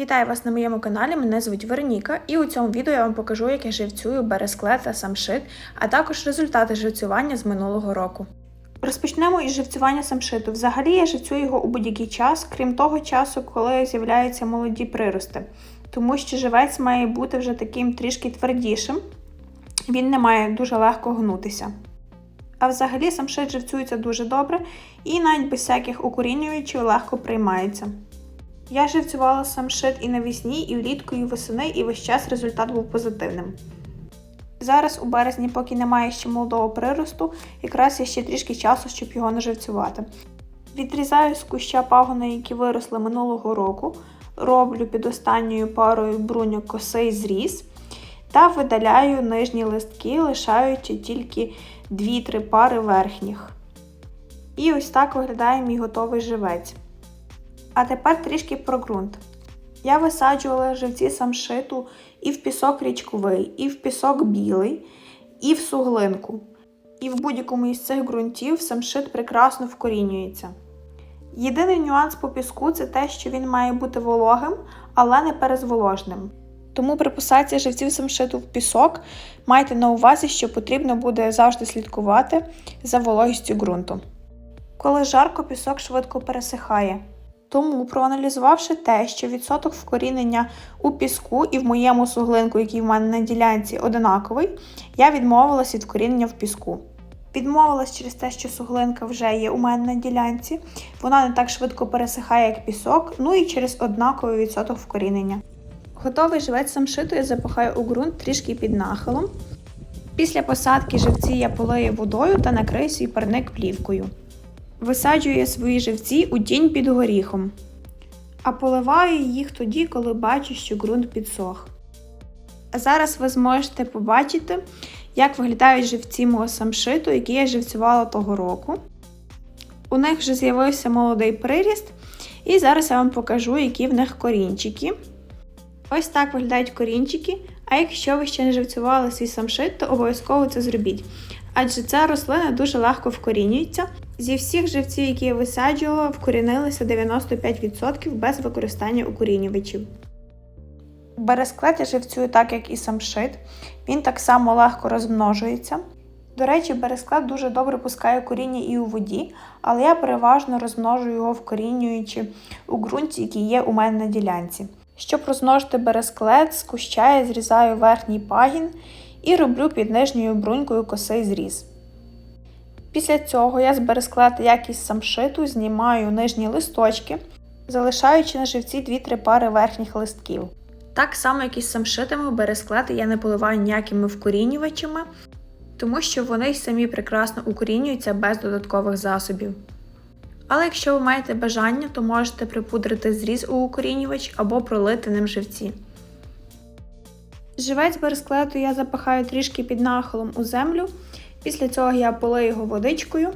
Вітаю вас на моєму каналі. Мене звуть Вероніка, і у цьому відео я вам покажу, як я живцюю бересклет та самшит, а також результати живцювання з минулого року. Розпочнемо із живцювання самшиту. Взагалі я живцюю його у будь-який час, крім того часу, коли з'являються молоді прирости, тому що живець має бути вже таким трішки твердішим, він не має дуже легко гнутися. А взагалі самшит живцюється дуже добре і навіть без всяких укорінюючів легко приймається. Я живцювала самшит і навесні, і влітку, і восени, і весь час результат був позитивним. Зараз у березні, поки немає ще молодого приросту, якраз є ще трішки часу, щоб його наживцювати. Відрізаю з куща пагони, які виросли минулого року, роблю під останньою парою бруньок косий зріз та видаляю нижні листки, лишаючи тільки 2-3 пари верхніх. І ось так виглядає мій готовий живець. А тепер трішки про ґрунт. Я висаджувала живці самшиту і в пісок річковий, і в пісок білий, і в суглинку. І в будь-якому із цих ґрунтів самшит прекрасно вкорінюється. Єдиний нюанс по піску це те, що він має бути вологим, але не перезволожним. Тому при посадці живців самшиту в пісок майте на увазі, що потрібно буде завжди слідкувати за вологістю ґрунту. Коли жарко, пісок швидко пересихає. Тому, проаналізувавши те, що відсоток вкорінення у піску і в моєму суглинку, який в мене на ділянці, одинаковий, я відмовилась від вкорінення в піску. Відмовилась через те, що суглинка вже є у мене на ділянці, вона не так швидко пересихає, як пісок, ну і через однаковий відсоток вкорінення. Готовий живець самшиту я запахаю у ґрунт трішки під нахилом. Після посадки живці я полию водою та накрию свій парник плівкою. Висаджую я свої живці у тінь під горіхом, а поливаю їх тоді, коли бачу, що ґрунт підсох. А зараз ви зможете побачити, як виглядають живці мого самшиту, які я живцювала того року. У них вже з'явився молодий приріст, і зараз я вам покажу, які в них корінчики. Ось так виглядають корінчики. А якщо ви ще не живцювали свій самшит, то обов'язково це зробіть. Адже ця рослина дуже легко вкорінюється. Зі всіх живців, які я висаджувала, вкорінилися 95% без використання укорінювачів. Бересклет я живцюю так, як і самшит. Він так само легко розмножується. До речі, бересклет дуже добре пускає коріння і у воді, але я переважно розмножую його вкорінюючи у ґрунті, який є у мене на ділянці. Щоб розмножити бересклет, з куща я зрізаю верхній пагін і роблю під нижньою брунькою косий зріз. Після цього я з бересклета, як із самшиту, знімаю нижні листочки, залишаючи на живці 2-3 пари верхніх листків. Так само, як із самшитами, бересклети я не поливаю ніякими вкорінювачами, тому що вони й самі прекрасно укорінюються без додаткових засобів. Але якщо ви маєте бажання, то можете припудрити зріз у укорінювач або пролити ним живці. Живець бересклету я запахаю трішки під нахилом у землю. Після цього я полию його водичкою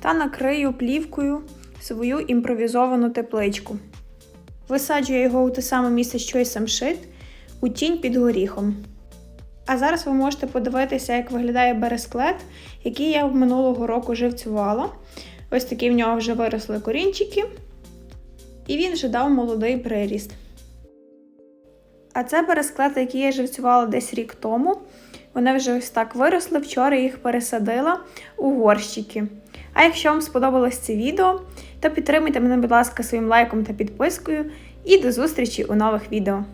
та накрию плівкою свою імпровізовану тепличку. Висаджую його у те саме місце, що й самшит, у тінь під горіхом. А зараз ви можете подивитися, як виглядає бересклет, який я минулого року живцювала. Ось такі в нього вже виросли корінчики, і він вже дав молодий приріст. А це бересклети, які я живцювала десь рік тому. Вони вже ось так виросли, вчора їх пересадила у горщики. А якщо вам сподобалось це відео, то підтримуйте мене, будь ласка, своїм лайком та підпискою. І до зустрічі у нових відео.